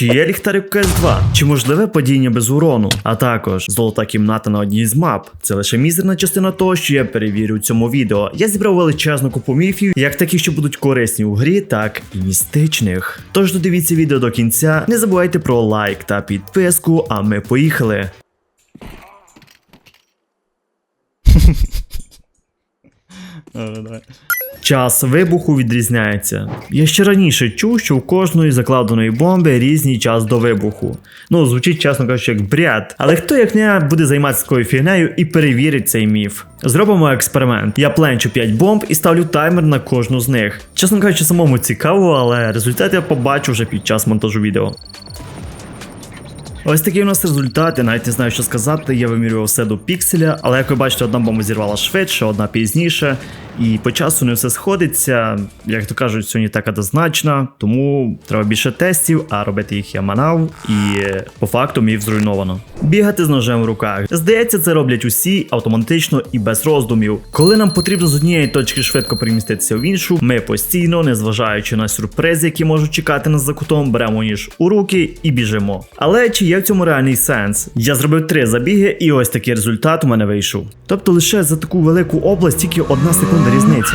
Чи є ліхтарик КС2? Чи можливе падіння без урону? А також золота кімната на одній з мап. Це лише мізерна частина того, що я перевірю у цьому відео. Я зібрав величезну купу міфів, як таких, що будуть корисні у грі, так і містичних. Тож додивіться відео до кінця. Не забувайте про лайк та підписку, а ми поїхали. Час вибуху відрізняється. Я ще раніше чув, що у кожної закладеної бомби різний час до вибуху. Ну, звучить, чесно кажучи, як бред. Але хто як не буде займатися такою фігнею і перевірить цей міф? Зробимо експеримент. Я пленчу 5 бомб і ставлю таймер на кожну з них. Чесно кажучи, самому цікаво, але результат я побачу вже під час монтажу відео. Ось такі у нас результати, навіть не знаю, що сказати. Я вимірював все до пікселя, але як ви бачите, одна бомба зірвала швидше, одна пізніше. І по часу не все сходиться. Як то кажуть, сьогодні так однозначно, тому треба більше тестів, а робити їх я манав, і по факту міф зруйновано. Бігати з ножем в руках. Здається, це роблять усі автоматично і без роздумів. Коли нам потрібно з однієї точки швидко переміститися в іншу, ми постійно, незважаючи на сюрпризи, які можуть чекати нас за кутом, беремо ніж у руки і біжимо. Але чи є в цьому реальний сенс? Я зробив три забіги, і ось такий результат у мене вийшов. Тобто лише за таку велику область тільки одна секунда різниці.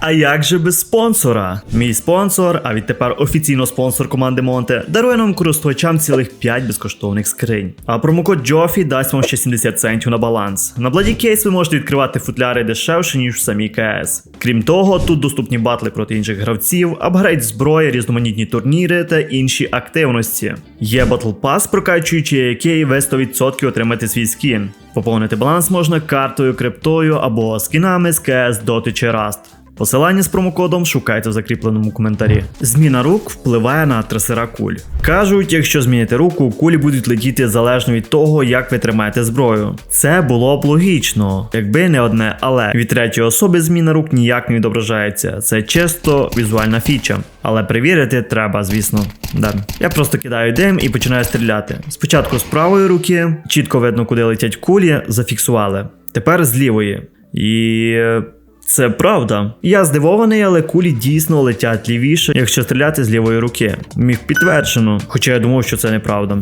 А як же без спонсора? Мій спонсор, а відтепер офіційно спонсор команди Монте, дарує нам користувачам цілих 5 безкоштовних скринь. А промокод Джофі дасть вам ще 70 центів на баланс. На Bloody Case ви можете відкривати футляри дешевше, ніж в самій КС. Крім того, тут доступні батли проти інших гравців, апгрейд зброї, різноманітні турніри та інші активності. Є Battle Pass, прокачуючи який ви 100% отримаєте свій скін. Поповнити баланс можна картою, криптою або скінами з КС, Доти чи Rust. Посилання з промокодом шукайте в закріпленому коментарі. Зміна рук впливає на трасера куль. Кажуть, якщо змінити руку, кулі будуть летіти залежно від того, як ви тримаєте зброю. Це було б логічно, якби не одне, але від третьої особи зміна рук ніяк не відображається. Це чисто візуальна фіча. Але перевірити треба, звісно. Да. Я просто кидаю дим і починаю стріляти. Спочатку з правої руки, чітко видно, куди летять кулі, зафіксували. Тепер з лівої. І. Це правда. Я здивований, але кулі дійсно летять лівіше, якщо стріляти з лівої руки. Міг підтверджено, хоча я думав, що це неправда.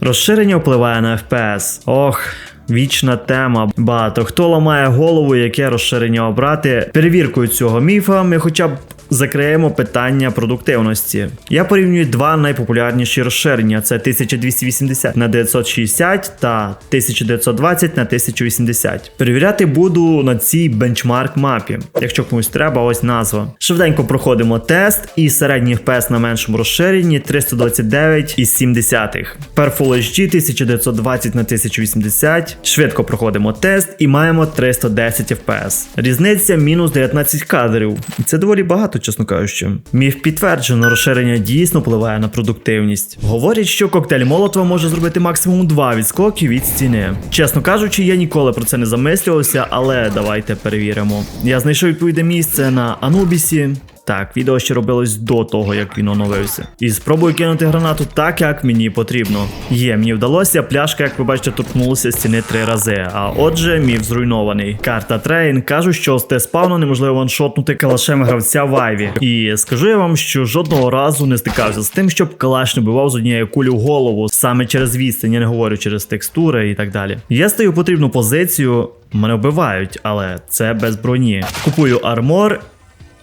Розширення впливає на FPS. Ох. Вічна тема. Багато хто ламає голову, яке розширення обрати. Перевіркою цього міфа ми хоча б закриємо питання продуктивності. Я порівнюю два найпопулярніші розширення: це 1280 на 960 та 1920 на 1080. Перевіряти буду на цій бенчмарк мапі. Якщо комусь треба, ось назва. Швиденько проходимо тест, і середній FPS на меншому розширенні 329,7. Per Full HD 1920 на 1080. Швидко проходимо тест і маємо 310 FPS. Різниця мінус 19 кадрів. Це доволі багато, чесно кажучи. Міф підтверджено, розширення дійсно впливає на продуктивність. Говорять, що коктейль Молотова може зробити максимум 2 відскоки від стіни. Чесно кажучи, я ніколи про це не замислювався, але давайте перевіримо. Я знайшов відповідне місце на Анубісі. Так, відео ще робилось до того, як він оновився. І спробую кинути гранату так, як мені потрібно. Є, мені вдалося, пляшка, як ви бачите, торкнулася стіни три рази. А отже, міф зруйнований. Карта Трейн кажуть, що з Т-спавну неможливо ваншотнути калашем гравця в Айві. І скажу я вам, що жодного разу не стикався з тим, щоб калаш не бивав з однієї кулі в голову, саме через відстань, я не говорю через текстури і так далі. Я стаю потрібну позицію. Мене вбивають, але це без броні. Купую армор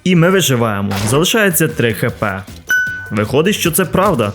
і ми виживаємо. Залишається 3 хп. Виходить, що це правда.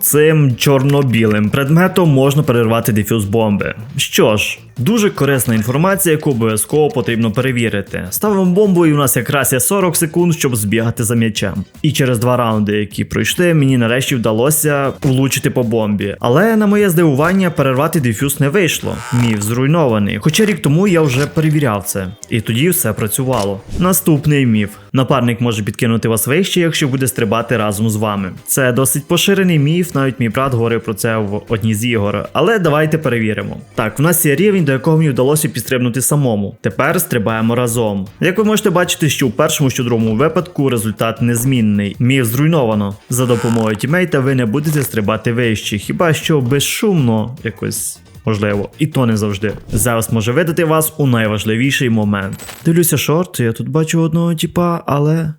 Цим чорно-білим предметом можна перервати дефюз бомби. Що ж, дуже корисна інформація, яку обов'язково потрібно перевірити. Ставимо бомбу, і у нас якраз є 40 секунд, щоб збігати за м'ячем. І через два раунди, які пройшли, мені нарешті вдалося влучити по бомбі. Але на моє здивування перервати дефюз не вийшло. Міф зруйнований. Хоча рік тому я вже перевіряв це, і тоді все працювало. Наступний міф: напарник може підкинути вас вище, якщо буде стрибати разом з вами. Це досить поширений міф, навіть мій брат говорив про це в одній з ігор. Але давайте перевіримо. Так, в нас є рівень, до якого мені вдалося підстрибнути самому. Тепер стрибаємо разом. Як ви можете бачити, що у першому що другому випадку результат незмінний. Міф зруйновано. За допомогою тімейта ви не будете стрибати вище, хіба що безшумно якось. Можливо, і то не завжди. Зевс може видати вас у найважливіший момент. Дивлюся шорт, я тут бачу одного типа, але.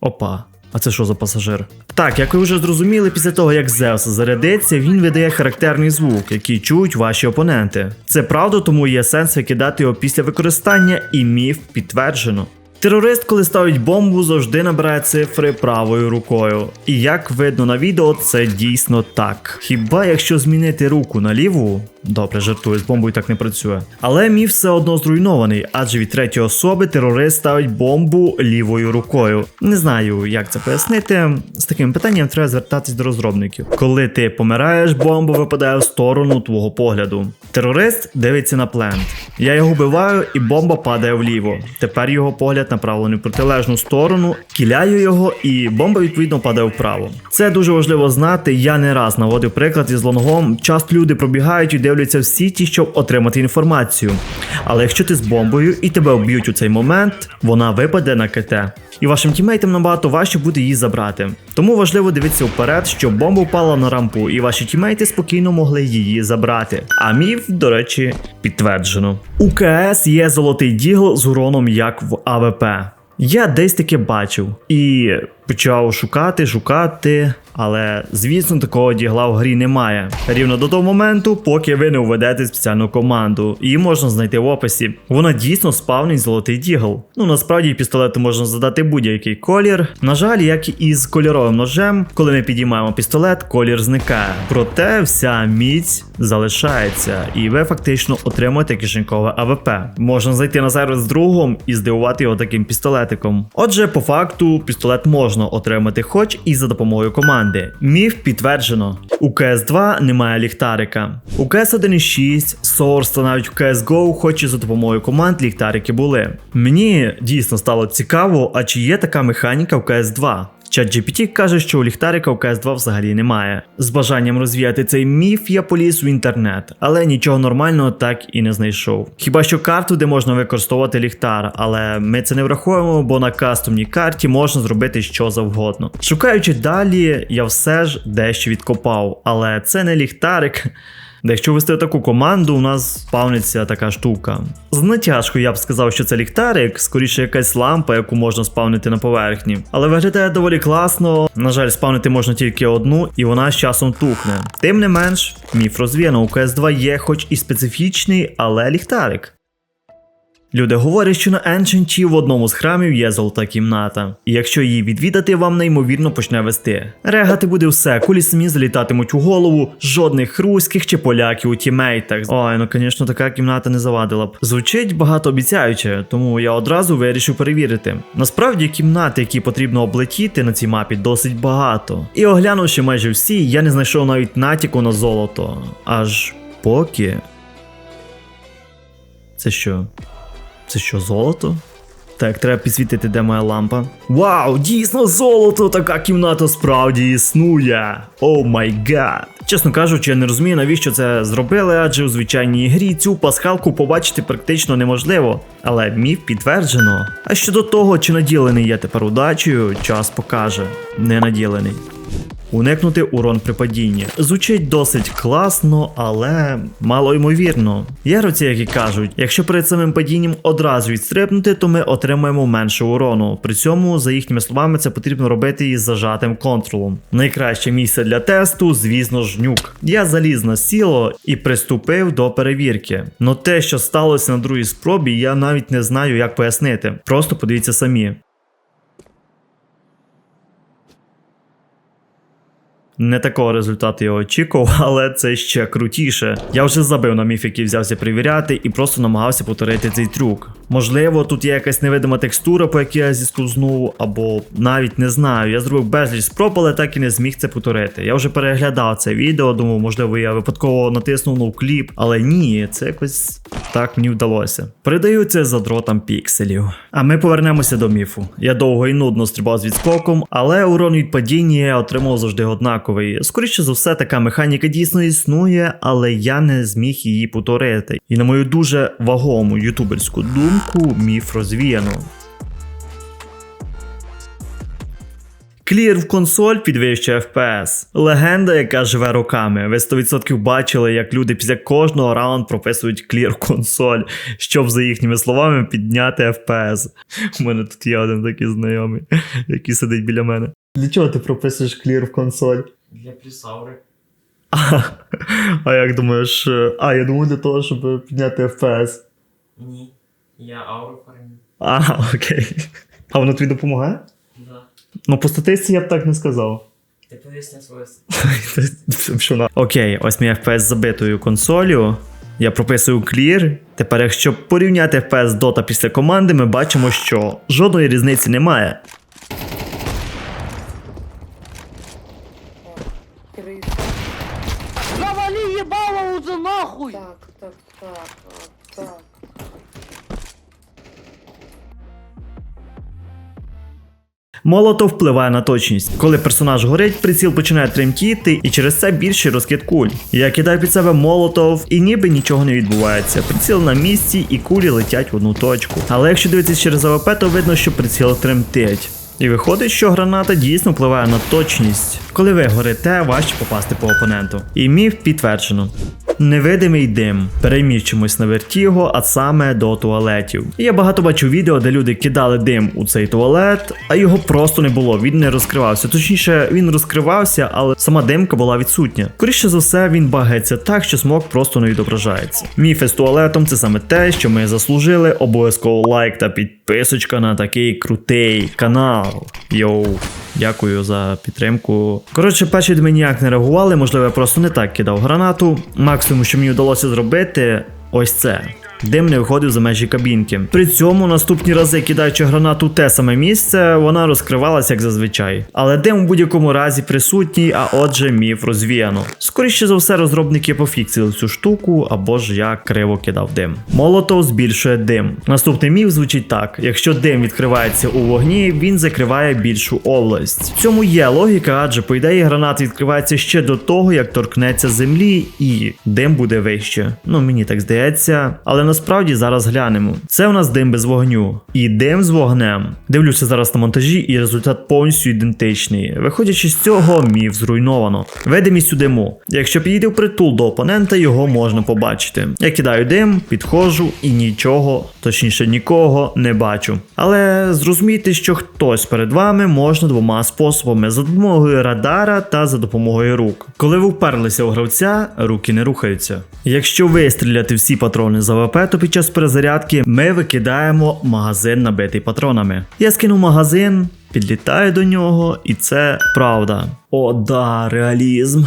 Опа. А це що за пасажир? Так, як ви вже зрозуміли, після того як Зевс зарядиться, він видає характерний звук, який чують ваші опоненти. Це правда, тому є сенс викидати його після використання, і міф підтверджено. Терорист, коли ставить бомбу, завжди набирає цифри правою рукою. І як видно на відео, це дійсно так. Хіба якщо змінити руку на ліву, добре, жартую, з бомбою так не працює. Але міф все одно зруйнований, адже від третьої особи терорист ставить бомбу лівою рукою. Не знаю, як це пояснити. З таким питанням треба звертатись до розробників. Коли ти помираєш, бомба випадає в сторону твого погляду. Терорист дивиться на плент. Я його вбиваю, і бомба падає вліво. Тепер його погляд направлений в протилежну сторону, кіляю його, і бомба відповідно падає вправо. Це дуже важливо знати. Я не раз наводив приклад із лонгом. Часто люди пробігають і дивляться в сіті, щоб отримати інформацію. Але якщо ти з бомбою і тебе вб'ють у цей момент, вона випаде на КТ. І вашим тімейтам набагато важче буде її забрати. Тому важливо дивитися вперед, щоб бомба впала на рампу, і ваші тімейти спокійно могли її забрати. А міф, до речі, підтверджено. У КС є золотий дігл з уроном як в АВП. Я десь таке бачив і почав шукати, шукати. Але звісно, такого дігла в грі немає. Рівно до того моменту, поки ви не введете спеціальну команду. Її можна знайти в описі. Вона дійсно спавнить золотий дігл. Ну насправді пістолету можна задати будь-який колір. На жаль, як і з кольоровим ножем, коли ми підіймаємо пістолет, колір зникає. Проте вся міць залишається, і ви фактично отримуєте кишенькове АВП. Можна зайти на сервер з другом і здивувати його таким пістолетиком. Отже, по факту, пістолет можна отримати хоч і за допомогою команди. Міф підтверджено. У CS2 немає ліхтарика. У CS 1.6, Source та навіть у CSGO, хоч і за допомогою команд ліхтарики були. Мені дійсно стало цікаво, а чи є така механіка в CS2? ChatGPT каже, що у ліхтарика в CS2 взагалі немає. З бажанням розвіяти цей міф я поліз в інтернет, але нічого нормального так і не знайшов. Хіба що карту, де можна використовувати ліхтар, але ми це не враховуємо, бо на кастомній карті можна зробити що завгодно. Шукаючи далі, я все ж дещо відкопав, але це не ліхтарик. Якщо вести таку команду, у нас спавниться така штука. З натяжкою я б сказав, що це ліхтарик, скоріше якась лампа, яку можна спавнити на поверхні. Але виглядає доволі класно. На жаль, спавнити можна тільки одну, і вона з часом тухне. Тим не менш, міф розвіяно, у CS2 є хоч і специфічний, але ліхтарик. Люди говорять, що на Еншенті в одному з храмів є золота кімната, і якщо її відвідати, вам неймовірно почне вести. Регати буде все, кулі самі залітатимуть у голову, жодних руських чи поляків у тімейтах. Ой, ну звісно, така кімната не завадила б. Звучить багатообіцяюче, тому я одразу вирішив перевірити. Насправді кімнати, які потрібно облетіти на цій мапі, досить багато. І оглянувши майже всі, я не знайшов навіть натяку на золото. Аж поки. Це що? Це що, золото? Так, треба підсвітити, де моя лампа. Вау, дійсно золото! Така кімната справді існує. О май гад. Чесно кажучи, я не розумію, навіщо це зробили, адже у звичайній грі цю пасхалку побачити практично неможливо. Але міф підтверджено. А щодо того, чи наділений я тепер удачею, час покаже. Не наділений. Уникнути урон при падінні. Звучить досить класно, але мало ймовірно. Яроці, які кажуть, якщо перед самим падінням одразу відстрибнути, то ми отримаємо менше урону. При цьому, за їхніми словами, це потрібно робити із зажатим контролом. Найкраще місце для тесту, звісно ж, нюк. Я заліз на сіло і приступив до перевірки. Но те, що сталося на другій спробі, я навіть не знаю, як пояснити. Просто подивіться самі. Не такого результату я очікував, але це ще крутіше. Я вже забив на міф, який взявся перевіряти, і просто намагався повторити цей трюк. Можливо, тут є якась невидима текстура, по якій я зіскузнув, або навіть не знаю. Я зробив безліч спроб, але так і не зміг це повторити. Я вже переглядав це відео, думав, можливо, я випадково натиснув ну, кліп, але ні, це якось так мені вдалося. Передаю це за дротом пікселів. А ми повернемося до міфу. Я довго і нудно стрибав з відскоком, але урон від падіння я отримав завжди однаковий. Скоріше за все, така механіка дійсно існує, але я не зміг її повторити. І на мою дуже вагому ютуберську думку, міф розвіяно. Клір в консоль підвищує FPS. Легенда, яка живе роками. Ви 100% бачили, як люди після кожного раунду прописують клір в консоль, щоб за їхніми словами підняти FPS. У мене тут є один такий знайомий, який сидить біля мене. Для чого ти прописуєш клір в консоль? Для плюсаури. А, а як думаєш? е, А, я думаю, для того, щоб підняти FPS. Ні. Я ауру фармлю. А, окей. А воно тобі допомагає? Да. Ну, по статистиці я б так не сказав. Ти поясни своє. На- Окей, ось мій FPS забитою консолю. Я прописую clear. Тепер, якщо порівняти FPS Dota після команди, ми бачимо, що жодної різниці немає. Так, так. Молотов впливає на точність. Коли персонаж горить, приціл починає тремтіти, і через це більший розкид куль. Я кидаю під себе молотов, і ніби нічого не відбувається. Приціл на місці, і кулі летять в одну точку. Але якщо дивитися через АВП, то видно, що приціл тремтить. І виходить, що граната дійсно впливає на точність. Коли ви горите, важче попасти по опоненту. І міф підтверджено. Невидимий дим. Переміщимось на вертіго, а саме до туалетів. Я багато бачу відео, де люди кидали дим у цей туалет, а його просто не було. Він не розкривався. Точніше, він розкривався, але сама димка була відсутня. Скоріше за все, він багається так, що смок просто не відображається. Міфи з туалетом це саме те, що ми заслужили. Обов'язково лайк та підписочка на такий крутий канал. Йоу. Дякую за підтримку. Коротше, перші дні ніяк не реагували, можливо, я просто не так кидав гранату. Максимум, що мені вдалося зробити, ось це. Дим не виходив за межі кабінки. При цьому наступні рази, кидаючи гранату те саме місце, вона розкривалася як зазвичай. Але дим у будь-якому разі присутній, а отже, міф розвіяно. Скоріше за все, розробники пофіксили цю штуку, або ж я криво кидав дим. Молотов збільшує дим. Наступний міф звучить так: якщо дим відкривається у вогні, він закриває більшу область. В цьому є логіка, адже по ідеї гранат відкривається ще до того, як торкнеться землі, і дим буде вище. Ну мені так здається, але насправді зараз глянемо. Це у нас дим без вогню. І дим з вогнем. Дивлюся зараз на монтажі, і результат повністю ідентичний. Виходячи з цього, міф зруйновано. Видимість у диму. Якщо підійти в притул до опонента, його можна побачити. Я кидаю дим, підходжу і нічого, точніше нікого не бачу. Але зрозумійте, що хтось перед вами можна двома способами: за допомогою радара та за допомогою рук. Коли ви вперлися у гравця, руки не рухаються. Якщо вистріляти всі патрони з АВП, то під час перезарядки ми викидаємо магазин набитий патронами. Я скинув магазин, підлітаю до нього, і це правда. О, да, реалізм.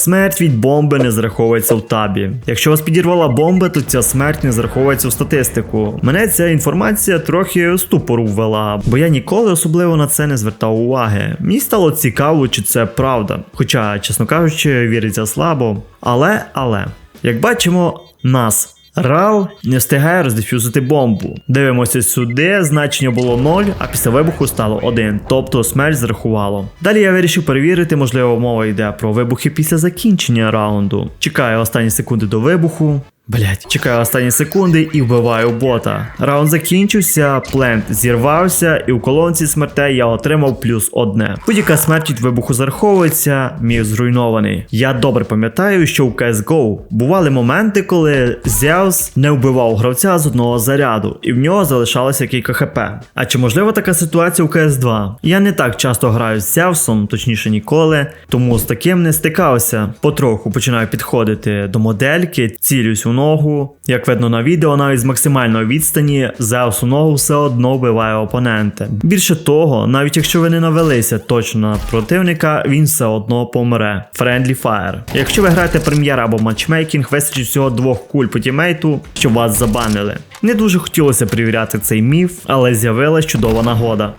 Смерть від бомби не зараховується в табі. Якщо вас підірвала бомба, то ця смерть не зараховується в статистику. Мене ця інформація трохи ступору ввела, бо я ніколи особливо на це не звертав уваги. Мені стало цікаво, чи це правда. Хоча, чесно кажучи, віриться слабо. Але, але, як бачимо, нас. Рал не встигає роздефюзити бомбу. Дивимося сюди, значення було 0, а після вибуху стало 1, тобто смерть зрахувало. Далі я вирішив перевірити, можливо, мова йде про вибухи після закінчення раунду. Чекаю останні секунди до вибуху. Блять, чекаю останні секунди і вбиваю бота. Раунд закінчився, плент зірвався, і у колонці смертей я отримав плюс одне. Будь-яка смерть від вибуху зараховується, міг зруйнований. Я добре пам'ятаю, що у CSGO бували моменти, коли Зеус не вбивав гравця з одного заряду, і в нього залишалося кілька хп. А чи можлива така ситуація у CS2? Я не так часто граю з Зевсом, точніше ніколи, тому з таким не стикався. Потроху починаю підходити до модельки, цілюсь у ногу. Як видно на відео, навіть з максимальної відстані Зеус у ногу все одно вбиває опонента. Більше того, навіть якщо ви не навелися точно на противника, він все одно помре. Friendly Fire. Якщо ви граєте прем'єр або матчмейкінг, вистачить всього двох куль по тімейту, щоб вас забанили. Не дуже хотілося перевіряти цей міф, але з'явилась чудова нагода.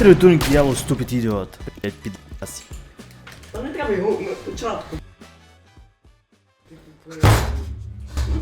You doing, yellow stupid idiot? Блять, підас. Та не треба його на початку.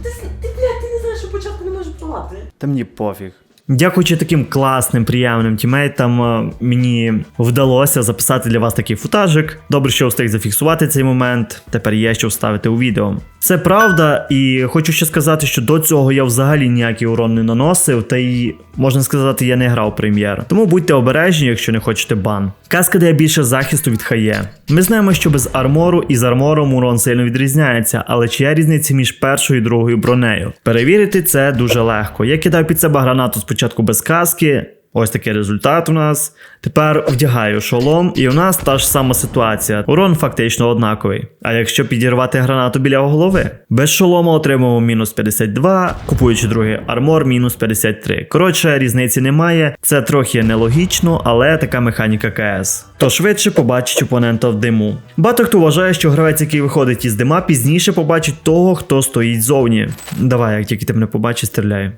Ти, с- ти, блядь, ти не знаєш, що початку не можеш вбивати. Та мені пофіг. Дякуючи таким класним, приємним тімейтам, е, мені вдалося записати для вас такий футажик. Добре, що встиг зафіксувати цей момент. Тепер є що вставити у відео. Це правда, і хочу ще сказати, що до цього я взагалі ніякий урон не наносив, та й можна сказати, я не грав прем'єр. Тому будьте обережні, якщо не хочете бан. Каска дає більше захисту від хає. Ми знаємо, що без армору і з армором урон сильно відрізняється, але чи є різниця між першою і другою бронею? Перевірити це дуже легко. Я кидаю під себе гранату спочатку без каски. Ось такий результат у нас. Тепер вдягаю шолом, і у нас та ж сама ситуація. Урон фактично однаковий. А якщо підірвати гранату біля голови, без шолома отримуємо мінус 52, купуючи другий армор, мінус 53. Коротше, різниці немає. Це трохи нелогічно, але така механіка КС. То швидше побачить опонента в диму. Багато хто вважає, що гравець, який виходить із дима, пізніше побачить того, хто стоїть зовні. Давай, як тільки ти мене побачиш, стріляй.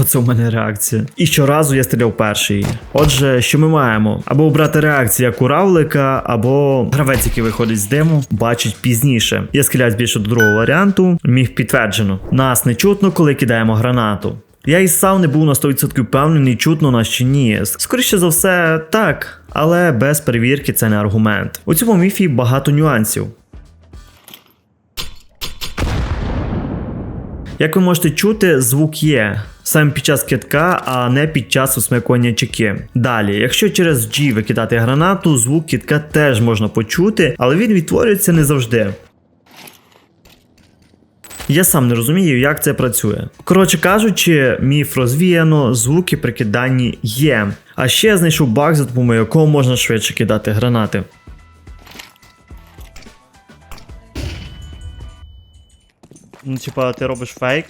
Оце у мене реакція. І щоразу я стріляв перший. Отже, що ми маємо? Або обрати реакцію як у або гравець, який виходить з диму, бачить пізніше. Я схиляюсь більше до другого варіанту, міг підтверджено. Нас не чутно, коли кидаємо гранату. Я і сам не був на 100% впевнений, чутно нас чи ні. Скоріше за все, так, але без перевірки це не аргумент. У цьому міфі багато нюансів. Як ви можете чути, звук є саме під час китка, а не під час усмикування чеки. Далі, якщо через G викидати гранату, звук китка теж можна почути, але він відтворюється не завжди. Я сам не розумію, як це працює. Коротше кажучи, міф розвіяно, звуки при киданні є. А ще я знайшов баг, за допомогою якого можна швидше кидати гранати. Ну, типа, ти робиш фейк.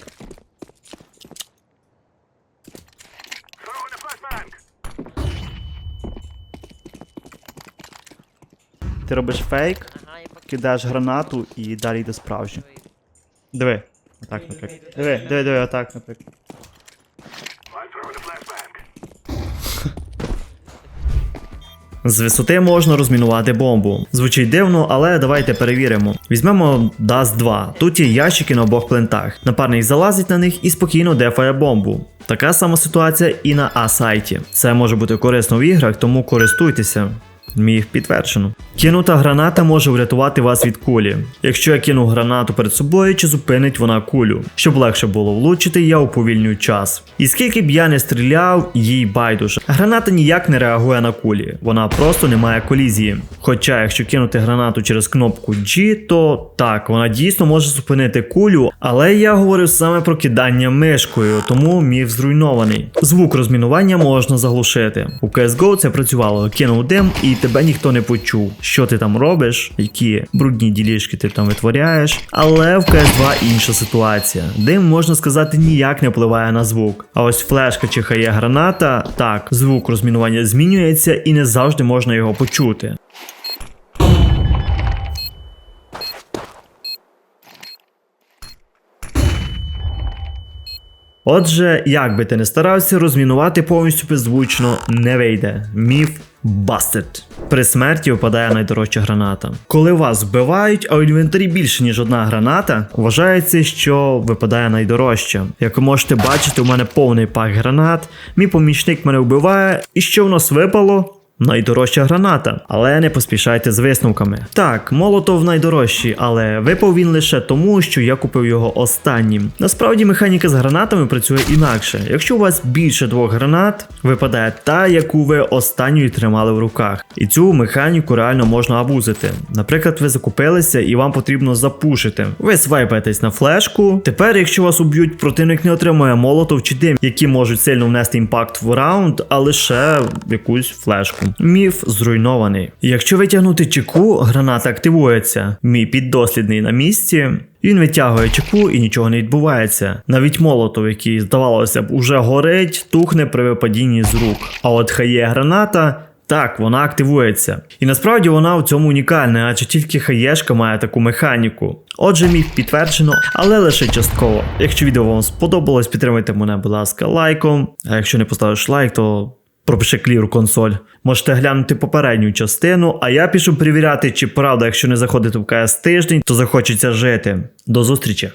Ти робиш фейк, кидаєш гранату і далі йде справжнє. Диви. Отак, наприклад. Диви, диви, диви, отак, наприклад. З висоти можна розмінувати бомбу. Звучить дивно, але давайте перевіримо. Візьмемо Dust 2. Тут є ящики на обох плентах. Напарник залазить на них і спокійно дефає бомбу. Така сама ситуація і на А-сайті. Це може бути корисно в іграх, тому користуйтеся. Міг підтверджено. Кинута граната може врятувати вас від кулі. Якщо я кину гранату перед собою, чи зупинить вона кулю. Щоб легше було влучити, я уповільнюю час. І скільки б я не стріляв, їй байдуже. Граната ніяк не реагує на кулі, вона просто не має колізії. Хоча, якщо кинути гранату через кнопку G, то так, вона дійсно може зупинити кулю, але я говорю саме про кидання мишкою, тому міф зруйнований. Звук розмінування можна заглушити. У CSGO це працювало, кинув дим і тебе ніхто не почув. Що ти там робиш, які брудні ділішки ти там витворяєш. Але в CS2 інша ситуація. Дим, можна сказати, ніяк не впливає на звук. А ось флешка чи хає граната, так, звук розмінування змінюється і не завжди можна його почути. Отже, як би ти не старався, розмінувати повністю беззвучно не вийде. Міф Busted. При смерті випадає найдорожча граната. Коли вас вбивають, а у інвентарі більше ніж одна граната, вважається, що випадає найдорожча. Як ви можете бачити, у мене повний пак гранат. Мій помічник мене вбиває, і що в нас випало? Найдорожча граната, але не поспішайте з висновками. Так, молотов найдорожчий, але випав він лише тому, що я купив його останнім. Насправді механіка з гранатами працює інакше. Якщо у вас більше двох гранат, випадає та, яку ви останньою тримали в руках. І цю механіку реально можна абузити. Наприклад, ви закупилися і вам потрібно запушити. Ви свайпаєтесь на флешку. Тепер, якщо вас уб'ють, противник не отримує молотов чи дим, які можуть сильно внести імпакт в раунд, а лише якусь флешку. Міф зруйнований. Якщо витягнути чеку, граната активується. Мій піддослідний на місці. Він витягує чеку і нічого не відбувається. Навіть молотов, який, здавалося б, уже горить, тухне при випадінні з рук. А от хає граната. Так, вона активується. І насправді вона в цьому унікальна, адже тільки хаєшка має таку механіку. Отже, міф підтверджено, але лише частково. Якщо відео вам сподобалось, підтримайте мене, будь ласка, лайком. А якщо не поставиш лайк, то пропиши клір консоль. Можете глянути попередню частину, а я пішу перевіряти, чи правда, якщо не заходити в КС тиждень, то захочеться жити. До зустрічі!